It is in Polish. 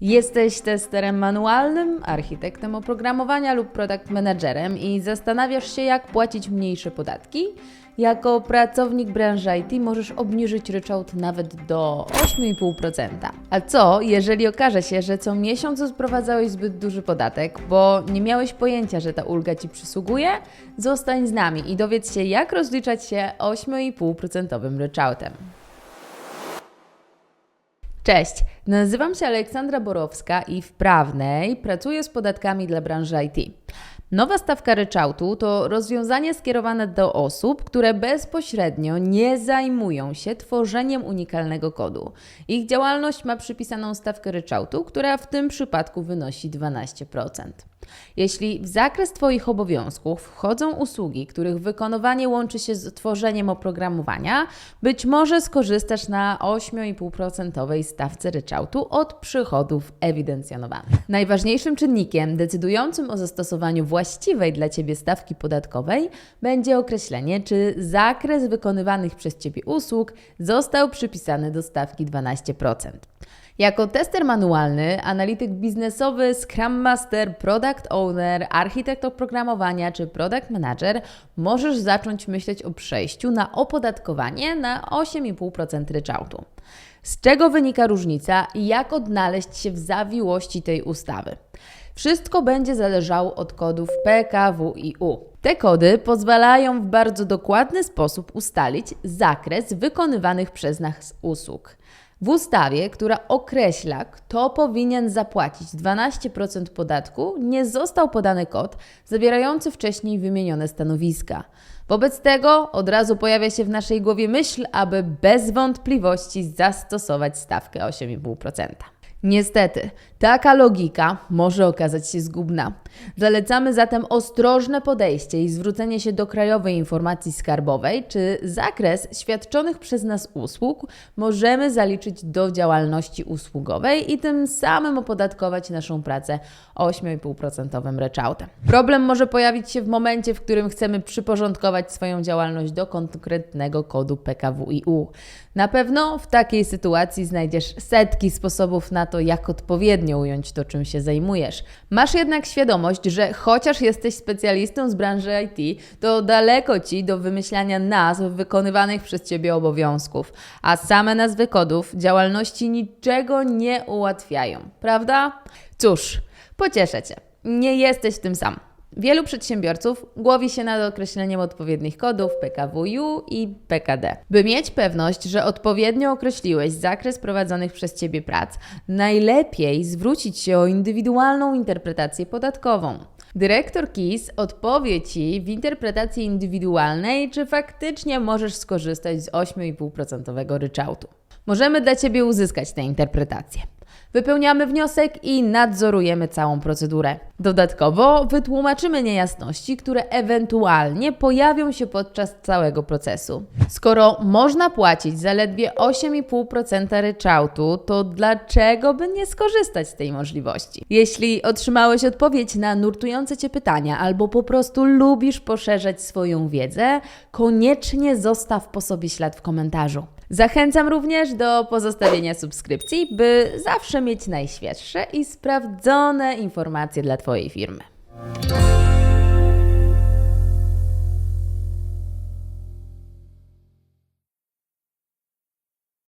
Jesteś testerem manualnym, architektem oprogramowania lub product managerem i zastanawiasz się, jak płacić mniejsze podatki? Jako pracownik branży IT możesz obniżyć ryczałt nawet do 8,5%. A co, jeżeli okaże się, że co miesiąc sprowadzałeś zbyt duży podatek, bo nie miałeś pojęcia, że ta ulga Ci przysługuje? Zostań z nami i dowiedz się, jak rozliczać się 8,5% ryczałtem. Cześć, nazywam się Aleksandra Borowska i w Prawnej pracuję z podatkami dla branży IT. Nowa stawka ryczałtu to rozwiązanie skierowane do osób, które bezpośrednio nie zajmują się tworzeniem unikalnego kodu. Ich działalność ma przypisaną stawkę ryczałtu, która w tym przypadku wynosi 12%. Jeśli w zakres Twoich obowiązków wchodzą usługi, których wykonywanie łączy się z tworzeniem oprogramowania, być może skorzystasz na 8,5% stawce ryczałtu od przychodów ewidencjonowanych. Najważniejszym czynnikiem decydującym o zastosowaniu właściwej dla Ciebie stawki podatkowej będzie określenie, czy zakres wykonywanych przez Ciebie usług został przypisany do stawki 12%. Jako tester manualny, analityk biznesowy, Scrum Master, Product Owner, architekt oprogramowania czy Product Manager możesz zacząć myśleć o przejściu na opodatkowanie na 8,5% ryczałtu. Z czego wynika różnica i jak odnaleźć się w zawiłości tej ustawy? Wszystko będzie zależało od kodów PKWiU. Te kody pozwalają w bardzo dokładny sposób ustalić zakres wykonywanych przez nas usług. W ustawie, która określa, kto powinien zapłacić 12% podatku, nie został podany kod zawierający wcześniej wymienione stanowiska. Wobec tego od razu pojawia się w naszej głowie myśl, aby bez wątpliwości zastosować stawkę 8,5%. Niestety, taka logika może okazać się zgubna. Zalecamy zatem ostrożne podejście i zwrócenie się do Krajowej Informacji Skarbowej, czy zakres świadczonych przez nas usług możemy zaliczyć do działalności usługowej i tym samym opodatkować naszą pracę 8,5% ryczałtem. Problem może pojawić się w momencie, w którym chcemy przyporządkować swoją działalność do konkretnego kodu PKWiU. Na pewno w takiej sytuacji znajdziesz setki sposobów na to, jak odpowiednio ująć to, czym się zajmujesz. Masz jednak świadomość, że chociaż jesteś specjalistą z branży IT, to daleko ci do wymyślania nazw wykonywanych przez ciebie obowiązków, a same nazwy kodów działalności niczego nie ułatwiają, prawda? Cóż, pocieszę cię, nie jesteś tym sam. Wielu przedsiębiorców głowi się nad określeniem odpowiednich kodów PKWiU i PKD. By mieć pewność, że odpowiednio określiłeś zakres prowadzonych przez Ciebie prac, najlepiej zwrócić się o indywidualną interpretację podatkową. Dyrektor KIS odpowie Ci w interpretacji indywidualnej, czy faktycznie możesz skorzystać z 8,5% ryczałtu. Możemy dla Ciebie uzyskać tę interpretację. Wypełniamy wniosek i nadzorujemy całą procedurę. Dodatkowo wytłumaczymy niejasności, które ewentualnie pojawią się podczas całego procesu. Skoro można płacić zaledwie 8,5% ryczałtu, to dlaczego by nie skorzystać z tej możliwości? Jeśli otrzymałeś odpowiedź na nurtujące Cię pytania albo po prostu lubisz poszerzać swoją wiedzę, koniecznie zostaw po sobie ślad w komentarzu. Zachęcam również do pozostawienia subskrypcji, by zawsze mieć najświeższe i sprawdzone informacje dla Twojej firmy.